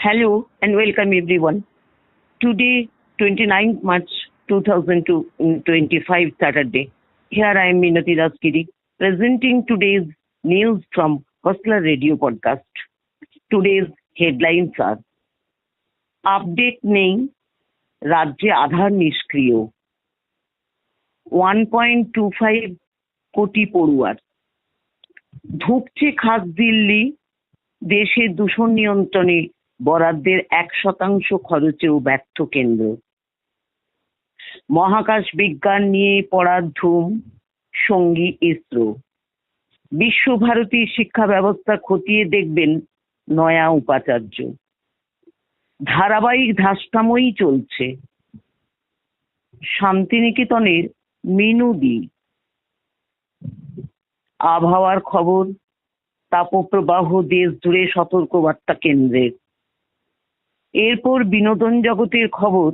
Hello and welcome everyone. Today, 29th March 2025, Saturday. Here I am Minati Raskiri presenting today's news from Hostler Radio Podcast. Today's headlines are update নেই রাজ্যে আধার নিষ্ক্রিয় one point two five কোটি পড়ুয়ার ধুঁকছে খাস দিল্লি দেশে দূষণ নিয়ন্ত্রণে বরাদ্দের এক শতাংশ খরচেও ব্যর্থ কেন্দ্র। মহাকাশ বিজ্ঞান নিয়ে পড়ার ধুম, সঙ্গী ইসরো। বিশ্বভারতী শিক্ষা ব্যবস্থা খতিয়ে দেখবেন নয়া উপাচার্য। ধারাবাহিক ধাস্তাময়ী চলছে। শান্তিনিকেতনের মিনুদি আবহাওয়ার খবর, তাপপ্রবাহ দেশ জুড়ে সতর্কবার্তা কেন্দ্রের। এরপর বিনোদন জগতের খবর,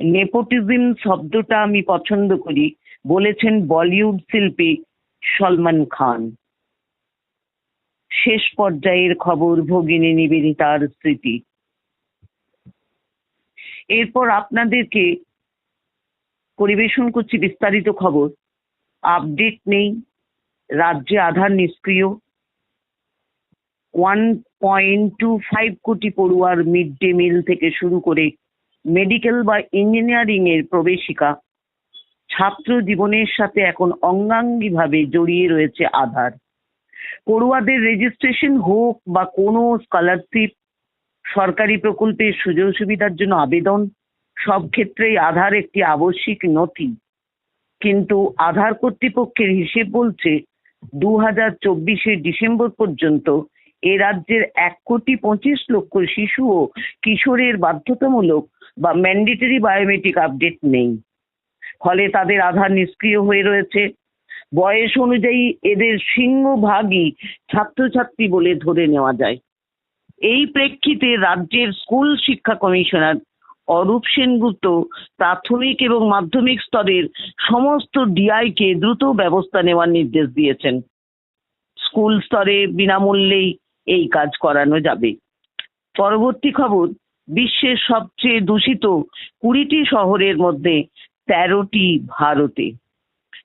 নেপোটিজম শব্দটা আমি পছন্দ করি, বলেছেন বলিউড শিল্পী সলমান খান। শেষ পর্যায়ের খবর ভগিনী নিবেদিতার স্মৃতি। এরপর আপনাদেরকে পরিবেশন করছি বিস্তারিত খবর। আপডেট নেই, রাজ্যে আধার নিষ্ক্রিয় ওয়ান পয়েন্ট টু ফাইভ কোটি পড়ুয়ার মিড ডে মিল থেকে শুরু করে মেডিকেল বা ইঞ্জিনিয়ারিং এর প্রবেশিকা, ছাত্র জীবনের সাথে এখন অঙ্গাঙ্গিভাবে জড়িয়ে রয়েছে আধার। পড়ুয়াদের রেজিস্ট্রেশন হোক বা কোনো স্কলারশিপ সরকারি প্রকল্পের সুযোগ সুবিধার জন্য আবেদন, সব ক্ষেত্রেই আধার একটি আবশ্যিক নথি। কিন্তু আধার কর্তৃপক্ষের হিসেব বলছে, দু হাজার চব্বিশে ডিসেম্বর পর্যন্ত এ রাজ্যের এক কোটি পঁচিশ লক্ষ শিশু ও কিশোরের বাধ্যতামূলক বা ম্যান্ডেটরি বায়োমেট্রিক আপডেট নেই। ফলে তাদের আধার নিষ্ক্রিয় হয়ে রয়েছে। বয়স অনুযায়ী এদের সিংহভাগই ছাত্রছাত্রী বলে ধরে নেওয়া যায়। এই প্রেক্ষিতে রাজ্যের স্কুল শিক্ষা কমিশনার অরূপ সেনগুপ্ত প্রাথমিক এবং মাধ্যমিক স্তরের সমস্ত ডিআইকে দ্রুত ব্যবস্থা নেওয়ার নির্দেশ দিয়েছেন। স্কুল স্তরে বিনামূল্যেই এই কাজ করানো যাবে। পরবর্তী খবর, বিশ্বের সবচেয়ে দূষিত কুড়িটি শহরের মধ্যে তেরোটি ভারতে।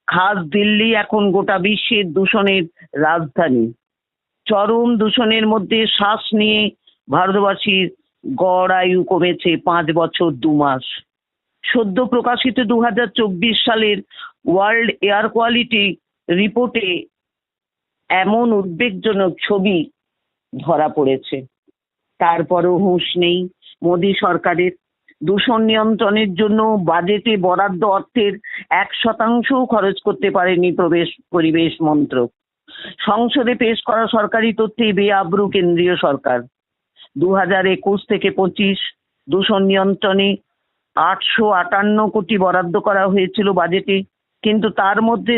খাস দিল্লি এখন গোটা বিশ্বের দূষণের রাজধানী। চরম দূষণের মধ্যে শ্বাস নিয়ে ভারতবাসীর গড় আয়ু কমেছে পাঁচ বছর দু মাস। সদ্য প্রকাশিত দু হাজার চব্বিশ সালের ওয়ার্ল্ড এয়ার কোয়ালিটি রিপোর্টে এমন উদ্বেগজনক ছবি ধরা পড়েছে। তারপরও হুঁশ নেই। মোদী সরকারের দূষণ নিয়ন্ত্রণের জন্য বাজেটে বরাদ্দ অর্থের এক শতাংশও খরচ করতে পারেনি প্রবেশ পরিবেশ মন্ত্রক। সংসদে পেশ করা সরকারি তথ্যে বেআব্রু কেন্দ্রীয় সরকার। দু হাজার একুশ থেকে পঁচিশ দূষণ নিয়ন্ত্রণে আটশো আটান্ন কোটি বরাদ্দ করা হয়েছিল বাজেটে, কিন্তু তার মধ্যে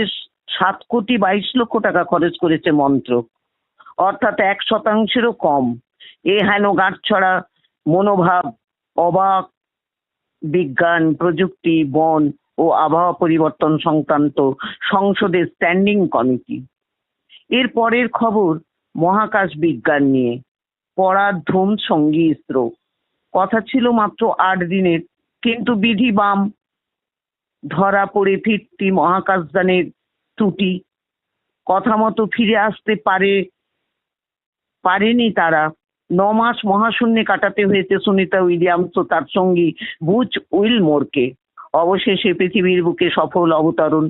সাত কোটি বাইশ লক্ষ টাকা খরচ করেছে মন্ত্রক। অর্থাৎ এক শতাংশেরও কম। এ হেন গাঁটছড়া মনোভাব, অবাক বিজ্ঞান, প্রযুক্তি, বন ও আবহাওয়া পরিবর্তন সংক্রান্ত সংসদের স্ট্যান্ডিং কমিটি। এর পরের খবর মহাকাশ বিজ্ঞান নিয়ে। পড়ার ধুম সঙ্গী ইসরো কথা ছিল মাত্র আট দিনের, কিন্তু বিধি বাম ধরা পড়ে ফিরতি মহাকাশযানের ত্রুটি। কথা মতো ফিরে আসতে পারে পারেনি তারা। ন মাস মহাশূন্যে কাটাতে হয়েছে সুনিতা উইলিয়ামস ও তার সঙ্গী বুচ উইলমোরকে। অবশেষে পৃথিবীর বুকে সফল অবতরণ।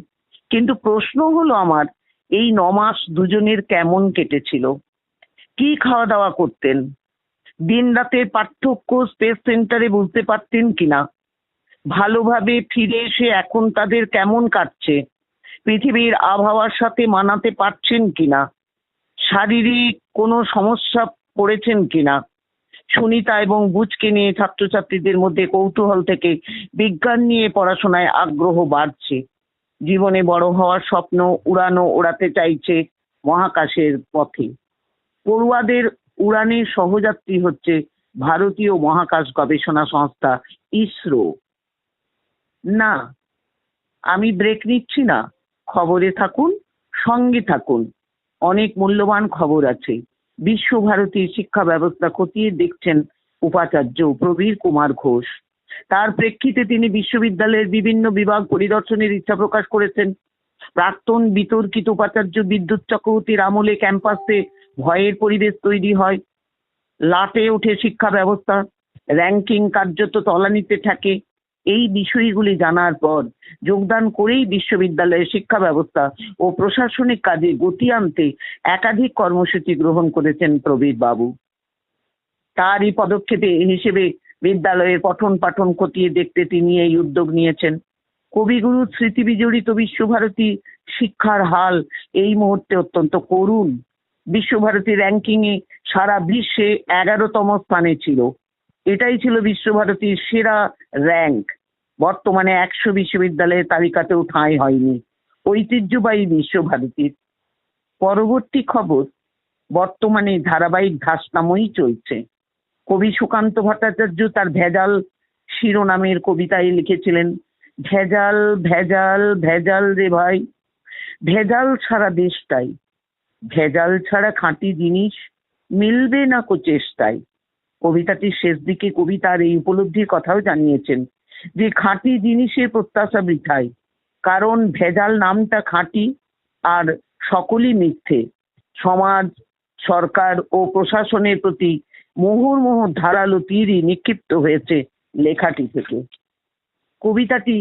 কিন্তু প্রশ্ন হলো আমার, এই ন মাস দুজনের কেমন কেটেছিল? কি খাওয়া দাওয়া করতেন? দিন রাতের পার্থক্য স্পেস সেন্টারে বুঝতে পারতেন কিনা? ভালোভাবে ফিরে এসে এখন তাদের কেমন কাটছে? পৃথিবীর আবহাওয়ার সাথে মানাতে পারছেন কিনা? শারীরিক কোনো সমস্যা পড়েছেন কিনা? সুনিতা এবং বুঝকে নিয়ে ছাত্রছাত্রীদের মধ্যে কৌতূহল থেকে বিজ্ঞান নিয়ে পড়াশোনায় আগ্রহ বাড়ছে। জীবনে বড় হওয়ার স্বপ্ন উড়ানো ওড়াতে চাইছে মহাকাশের পথে। পড়ুয়াদের উড়ানের সহযাত্রী হচ্ছে ভারতীয় মহাকাশ গবেষণা সংস্থা ইসরো। না, আমি ব্রেক নিচ্ছি না। খবরে থাকুন, সঙ্গে থাকুন। অনেক মূল্যবান খবর আছে। বিশ্বভারতীর শিক্ষা ব্যবস্থা খতিয়ে দেখছেন উপাচার্য প্রবীর কুমার ঘোষ। তার প্রেক্ষিতে তিনি বিশ্ববিদ্যালয়ের বিভিন্ন বিভাগ পরিদর্শনের ইচ্ছা প্রকাশ করেছেন। প্রাক্তন বিতর্কিত উপাচার্য বিদ্যুৎ চক্রবর্তীর আমলে ক্যাম্পাসে ভয়ের পরিবেশ তৈরি হয়। লাটে ওঠে শিক্ষা ব্যবস্থা। র্যাঙ্কিং কার্যত তলানিতে থাকে। এই বিষয়গুলি জানার পর যোগদান করেই বিশ্ববিদ্যালয়ের শিক্ষা ব্যবস্থা ও প্রশাসনিক কাজে গতি আনতে একাধিক কর্মসূচি গ্রহণ করেছেন প্রবীর বাবু। তারই পদক্ষেপে হিসেবে বিদ্যালয়ের পঠন পাঠন খতিয়ে দেখতে তিনি এই উদ্যোগ নিয়েছেন। কবিগুরু স্মৃতি বিজড়িত বিশ্বভারতী শিক্ষার হাল এই মুহূর্তে অত্যন্ত করুণ। বিশ্বভারতী র্যাঙ্কিং এ সারা বিশ্বে এগারোতম স্থানে ছিল। এটাই ছিল বিশ্বভারতীর সেরা র্যাঙ্ক বর্তমানে একশো বিশ্ববিদ্যালয়ের তালিকাতেও ঠাঁই হয়নি। ঐতিহ্যবাহী বিশ্বভারতীর। পরবর্তী খবর, বর্তমানে ধারাবাহিক ধাসনামই চলছে। কবি সুকান্ত ভট্টাচার্য তার ভেজাল শিরোনামের কবিতায় লিখেছিলেন, ভেজাল ভেজাল ভেজাল রে ভাই, ভেজাল ছাড়া দেশটাই, ভেজাল ছাড়া খাঁটি জিনিস মিলবে না কো চেষ্টায়। কবিতাটির শেষ দিকে কবি তার এই উপলব্ধির কথাও জানিয়েছেন যে খাঁটি জিনিসের প্রত্যাশা বৃথায়, কারণ ভেজাল নামটা খাঁটি আর সকলই মিথ্যে। সমাজ, সরকার ও প্রশাসনের প্রতি মুহুর্মুহু ধারালো তীরই নিক্ষিপ্ত হয়েছে লেখাটি থেকে। কবিতাটি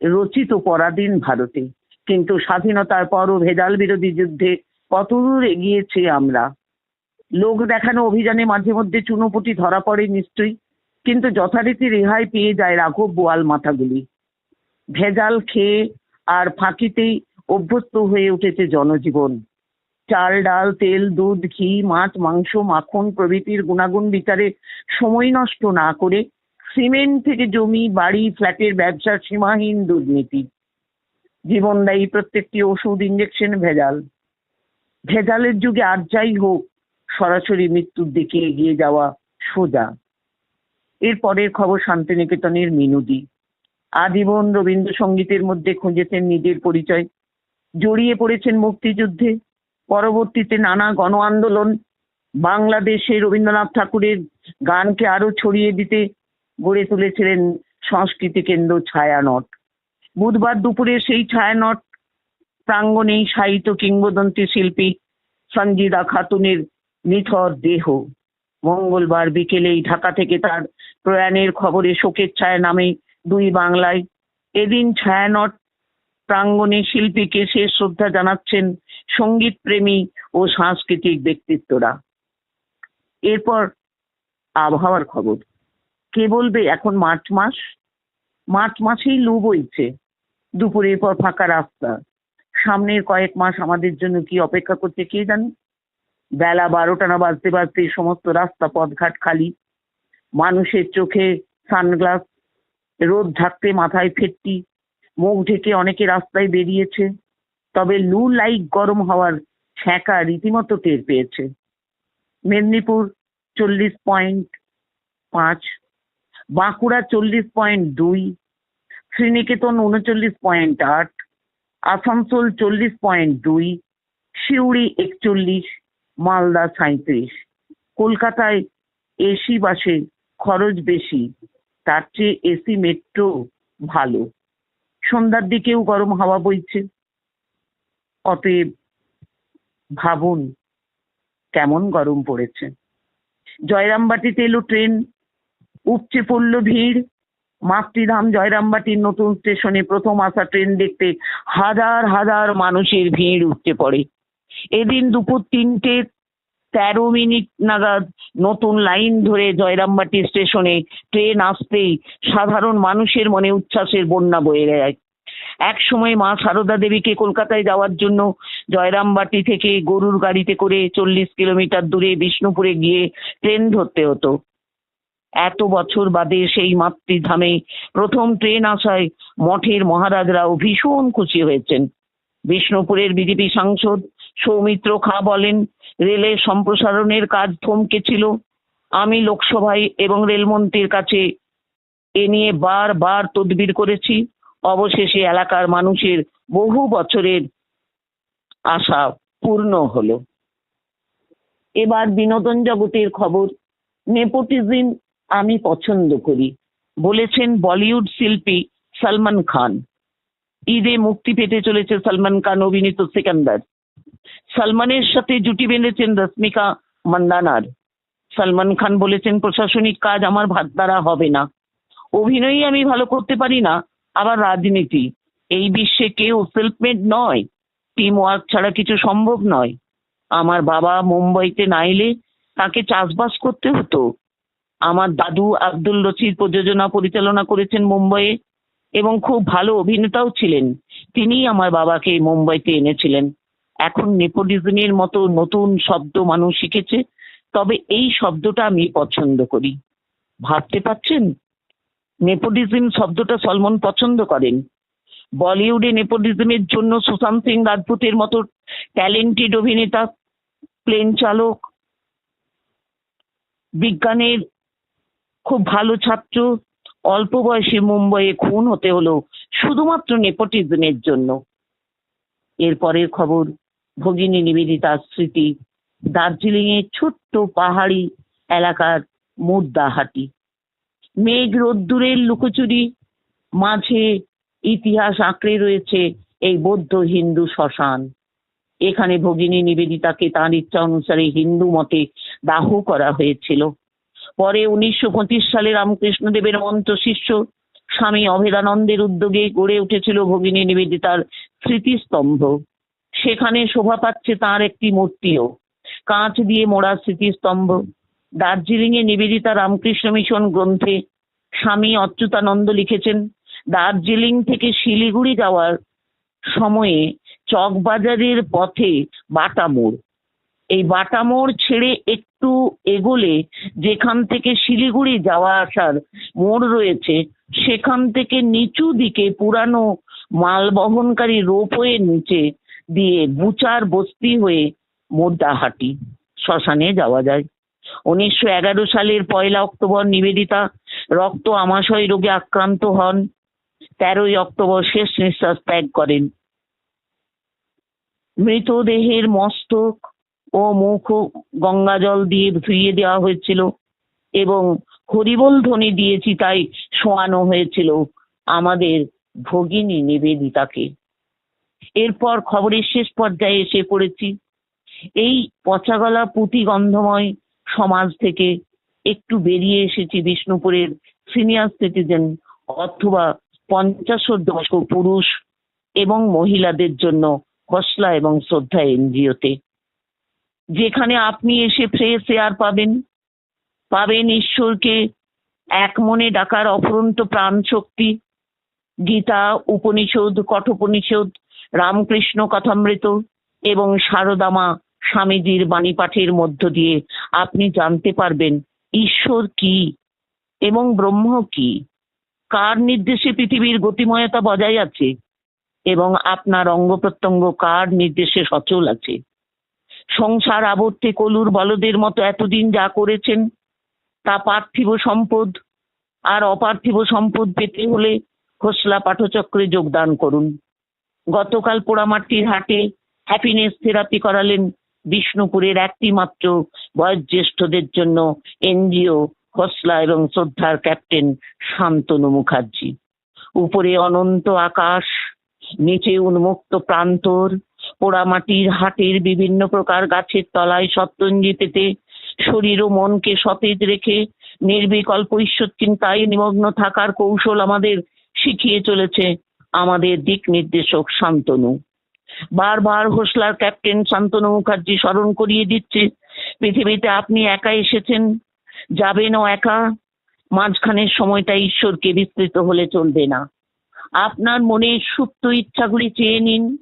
রচিত পরাধীন ভারতে, কিন্তু স্বাধীনতার পরও ভেজাল বিরোধী যুদ্ধে কতদূর এগিয়েছি আমরা? লোক দেখানো অভিযানে মাঝে মধ্যে চুনোপুটি ধরা পড়ে নিশ্চয়ই, কিন্তু যথারীতি রেহাই পেয়ে যায় রাঘব বোয়াল মাথাগুলি। ভেজাল খেয়ে আর ফাঁকিতেই অভ্যস্ত হয়ে উঠেছে জনজীবন। চাল, ডাল, তেল, দুধ, ঘি, মাছ, মাংস, মাখন প্রভৃতির গুণাগুণ বিচারে সময় নষ্ট না করে সিমেন্ট থেকে জমি, বাড়ি, ফ্ল্যাটের ব্যবসার সীমাহীন দুর্নীতি। জীবনদায়ী প্রত্যেকটি ওষুধ, ইঞ্জেকশন, ভেজাল। ভেজালের যুগে আর যাই হোক সরাসরি মৃত্যুর দিকে এগিয়ে যাওয়া সোজা। এর পরের খবর শান্তিনিকেতনের মিনুদি আজীবন রবীন্দ্রসঙ্গীতের মধ্যে খুঁজেছেন নিজের পরিচয়। জড়িয়ে পড়েছেন মুক্তিযুদ্ধে। পরবর্তীতে নানা গণ আন্দোলন বাংলাদেশে রবীন্দ্রনাথ ঠাকুরের গানকে আরও ছড়িয়ে দিতে গড়ে তুলেছিলেন সংস্কৃতি কেন্দ্র ছায়ানট। বুধবার দুপুরে সেই ছায়ানট প্রাঙ্গণেই সাহিত্য কিংবদন্তি শিল্পী সঞ্জিদা খাতুনের নিথর দেহ। মঙ্গলবার বিকেলেই ঢাকা থেকে তার প্রয়াণের খবরে শোকের ছায়া নামে দুই বাংলায়। এদিন ছায়ানট প্রাঙ্গণে শিল্পীকে শেষ শ্রদ্ধা জানাচ্ছেন সংগীত প্রেমী ও সাংস্কৃতিক ব্যক্তিত্বরা। এরপর আবহাওয়ার খবর। কে বলবে এখন মার্চ মাস? মার্চ মাসেই লু বইছে। দুপুরের পর ফাঁকা রাস্তা। সামনের কয়েক মাস আমাদের জন্য কি অপেক্ষা করছে কে জানে? বেলা বারোটা না বাজতে বাজতে সমস্ত রাস্তা, পথঘাট খালি। মানুষের চোখে সানগ্লাস, রোদ ঢাকতে মাথায় ফেটটি, মুখ ঢেকে অনেকে রাস্তায় বেরিয়েছে, তবে লু লাইক গরম হওয়ার ছ্যাঁকা রীতিমতো টের পেয়েছে। মেদিনীপুর চল্লিশ পয়েন্ট পাঁচ, বাঁকুড়া চল্লিশ পয়েন্ট দুই, শ্রীনিকেতন উনচল্লিশ পয়েন্ট আট, আসানসোল চল্লিশ পয়েন্ট দুই সিউড়ি একচল্লিশ মালদা সাঁত্রিশ কলকাতায় এসি বাসে খরচ বেশি, তার চেয়ে এসি মেট্রো ভালো। সন্ধ্যার দিকেও গরম হাওয়া বইছে। অতএব ভাবুন কেমন গরম পড়েছে। জয়রামবাটিতে এলো ট্রেন, উপচে পড়ল ভিড়। মাতৃধাম জয়রামবাটির নতুন স্টেশনে প্রথম আসা ট্রেন দেখতে হাজার হাজার মানুষের ভিড় উঠতে পড়ে। এদিন দুপুর তিনটে তেরো মিনিট নাগাদ নতুন লাইন ধরে জয়রামবাটি স্টেশনে ট্রেন আসতেই সাধারণ মানুষের মনে উচ্ছ্বাসের বন্যা বয়ে যায়। এক সময় মা সারদা দেবীকে কলকাতায় যাওয়ার জন্য জয়রামবাটি থেকে গরুর গাড়িতে করে চল্লিশ কিলোমিটার দূরে বিষ্ণুপুরে গিয়ে ট্রেন ধরতে হতো। এত বছর বাদে সেই মাতৃধামে প্রথম ট্রেন আসায় মঠের মহারাজরাও ভীষণ খুশি হয়েছেন। বিষ্ণুপুরের বিজেপি সাংসদ সৌমিত্র খা বলেন, রেলের সম্প্রসারণের কাজ থমকে ছিল। আমি লোকসভায় এবং রেলমন্ত্রীর কাছে এ নিয়ে বারবার তদবির করেছি। অবশেষে এলাকার মানুষের বহু বছরের আশা পূর্ণ হলো। এবার বিনোদন জগতের খবর, নেপোটিজম আমি পছন্দ করি, বলেছেন বলিউড শিল্পী সলমান খান। ঈদে মুক্তি পেতে চলেছে সলমান খান অভিনীত সিকান্দার। সলমানের সাথে জুটি বেঁধেছেন রশ্মিকা মান্দানার। সলমান খান বলেছেন, প্রশাসনিক কাজ আমার ভাত দ্বারা হবে না। অভিনয়ই আমি ভালো করতে পারি না, আবার রাজনীতি। এই বিশ্বে কেউ সেলফমেড নয় টিম ওয়ার্ক ছাড়া কিছু সম্ভব নয়। আমার বাবা মুম্বাইতে না এলে তাকে চাষবাস করতে হতো। আমার দাদু আব্দুল রশিদ প্রযোজনা পরিচালনা করেছেন মুম্বাইয়ে, এবং খুব ভালো অভিনেতাও ছিলেন। তিনিই আমার বাবাকে মুম্বাইতে এনেছিলেন। এখন নেপোটিজমের মতো নতুন শব্দ মানুষ শিখেছে, তবে এই শব্দটা আমি পছন্দ করি। ভাবতে পারছেন? নেপোটিজম শব্দটা সলমন পছন্দ করেন। বলিউডে নেপোটিজমের জন্য সুশান্ত সিং রাজপুতের মতো ট্যালেন্টেড অভিনেতা, প্লেন চালক, বিজ্ঞানের খুব ভালো ছাত্র, অল্প বয়সে মুম্বাইয়ে খুন হতে হলো শুধুমাত্র নেপোটিজমের জন্য। এরপরের খবর। ভগিনী নিবেদিতার স্মৃতি দার্জিলিং এর ছোট্ট পাহাড়ি এলাকার মুর্দাহাটি মেঘ রোদ্দুরের লুকোচুরি, মাঝে ইতিহাস আঁকড়ে রয়েছে এই বৌদ্ধ হিন্দু শ্মশান। এখানে ভগিনী নিবেদিতাকে তার ইচ্ছা অনুসারে হিন্দু মতে দাহ করা হয়েছিল। পরে উনিশশো পঁচিশ সালে রামকৃষ্ণদেবের মন্ত্র শিষ্য স্বামী অভেদানন্দের উদ্যোগে গড়ে উঠেছিল ভগিনী নিবেদিতার স্মৃতিস্তম্ভ। সেখানে শোভা পাচ্ছে তার একটি মূর্তিও। কাঁচ দিয়ে মোড়া স্মৃতিস্তম্ভ। দার্জিলিং এ নিবেদিতা রামকৃষ্ণ মিশন গ্রন্থে স্বামী অচ্যুতানন্দ লিখেছেন, দার্জিলিং থেকে শিলিগুড়ি যাওয়ার সময়ে চকবাজারের পথে বাটা মোড়। এই বাটা মোড় ছেড়ে একটু এগোলে যেখান থেকে শিলিগুড়ি যাওয়া আসার মোড় রয়েছে, সেখান থেকে নিচু দিকে পুরানো মাল বহনকারী রোপওয়ে নিচে দিয়ে বুচার বস্তি হয়ে মোদ্দাহাটি শ্মশানে যাওয়া যায়। উনিশশো এগারো সালের পয়লা অক্টোবর নিবেদিতা রক্ত আমাশয় রোগে আক্রান্ত হন। তেরোই অক্টোবর শেষ নিঃশ্বাস ত্যাগ করেন। মৃতদেহের মস্তক ও মুখ গঙ্গা জল দিয়ে ধুইয়ে দেওয়া হয়েছিল এবং হরিবোল ধ্বনি দিয়ে চিতায় শোয়ানো হয়েছিল আমাদের ভগিনী নিবেদিতাকে। এরপর খবরের শেষ পর্যায়ে এসে পড়েছি। এই পচাগলা পুঁতি গন্ধময় সমাজ থেকে একটু বেরিয়ে এসেছি বিষ্ণুপুরের সিনিয়র সিটিজেন অথবা পঞ্চাশোর্ধ্ব পুরুষ এবং মহিলাদের জন্য হসলা এবং শ্রদ্ধা এনজিওতে। যেখানে আপনি এসে ফ্রেশ এয়ার পাবেন। পাবেন ঈশ্বরকে এক মনে ডাকার অফুরন্ত প্রাণ শক্তি গীতা, উপনিষদ, কঠোপনিষদ রামকৃষ্ণ কথামৃত এবং সারদামা স্বামীজির বাণী পাঠের মধ্য দিয়ে আপনি জানতে পারবেন, ঈশ্বর কি এবং ব্রহ্ম কি? কার নির্দেশে পৃথিবীর গতিময়তা বজায় আছে এবং আপনার অঙ্গ প্রত্যঙ্গ কার নির্দেশে সচল আছে? সংসার আবর্তে কলুর বলদের মতো এতদিন যা করেছেন, তা পার্থিব সম্পদ আর অপার্থিব সম্পদ পেতে হলে খোসলা পাঠচক্রে যোগদান করুন। গতকাল পোড়ামাটির হাটে হ্যাপিনেস থেরাপি করালেন বিষ্ণুপুরের একটি মাত্র বয়োজ্যেষ্ঠদের জন্য এনজিও খোসলা এবং শ্রদ্ধার ক্যাপ্টেন শান্তনু মুখার্জি। উপরে অনন্ত আকাশ, নিচে উন্মুক্ত প্রান্তর, পোড়ামাটির হাটের বিভিন্ন প্রকার গাছের তলায় সপ্তঞ্জি পেতে শরীর ও মনকে সতেজ রেখে নির্বিকল্প ঈশ্বর চিন্তায় নিমগ্ন থাকার কৌশল আমাদের শিখিয়ে চলেছে আমাদের দিক নির্দেশক শান্তনু। বারবার হোসলার ক্যাপ্টেন শান্তনু মুখার্জি স্মরণ করিয়ে দিচ্ছে, পৃথিবীতে আপনি একা এসেছেন যাবেনও একা, মাঝখানের সময়টা ঈশ্বরকে বিস্তৃত হলে চলবে না। আপনার মনের সুপ্ত ইচ্ছাগুলি চেয়ে নিন,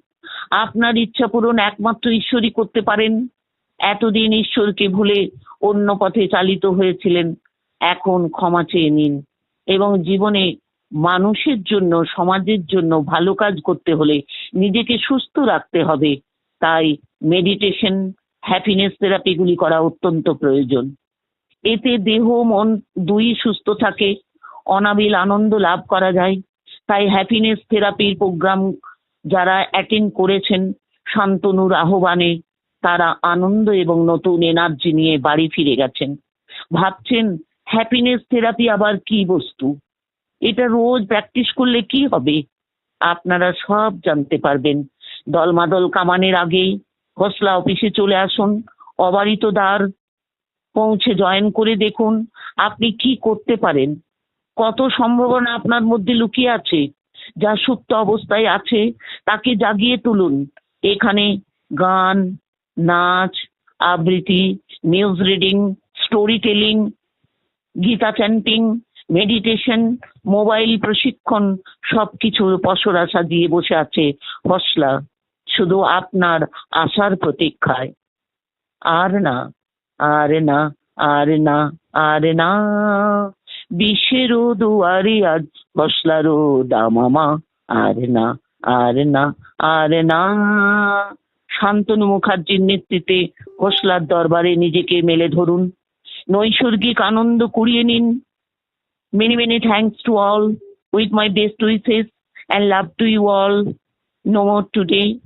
আপনার ইচ্ছা পূরণ একমাত্র ঈশ্বরই করতে পারেন। এতদিন ঈশ্বরকে ভুলে অন্য পথে চালিত হয়েছিলেন, এখন ক্ষমা চেয়ে নিন এবং জীবনে মানুষের জন্য, সমাজের জন্য ভালো কাজ করতে হলে নিজেকে সুস্থ রাখতে হবে। তাই মেডিটেশন হ্যাপিনেস থেরাপিগুলি করা অত্যন্ত প্রয়োজন। এতে দেহ, মন দুই সুস্থ থাকে, অনাবিল আনন্দ লাভ করা যায়। তাই হ্যাপিনেস থেরাপির প্রোগ্রাম যারা অ্যাটেন্ড করেছেন, শান্তনুর আহ্বানে তারা আনন্দ এবং নতুন এনার্জি নিয়ে বাড়ি ফিরে গেছেন। ভাবছেন হ্যাপিনেস থেরাপি আবার কি বস্তু? এটা রোজ প্র্যাকটিস করলে কি হবে? আপনারা সব জানতে পারবেন। দলমাদল কামানের আগেই খসলা অফিসে চলে আসুন। অবারিত দ্বার পৌঁছে জয়েন করে দেখুন আপনি কি করতে পারেন। কত সম্ভাবনা আপনার মধ্যে লুকিয়ে আছে, যা সুপ্ত অবস্থায় আছে তাকে জাগিয়ে তুলুন। এখানে গান, নাচ, আবৃত্তি news reading story telling Gita chanting meditation mobile প্রশিক্ষণ, সবকিছু পসরা সাজিয়ে বসে আছে হসলা, শুধু আপনার আশার প্রতীক্ষায়। আর না আর না আর না আর না। বিশ্বেরও দুয়ারে আজ হসলারও দামামা। আর না আর না আর না। শান্তনু মুখার্জির নেতৃত্বে হোসলার দরবারে নিজেকে মেলে ধরুন। নৈসর্গিক আনন্দ কুড়িয়ে নিন। Many, many thanks to all with my best wishes and love to you all. No more today.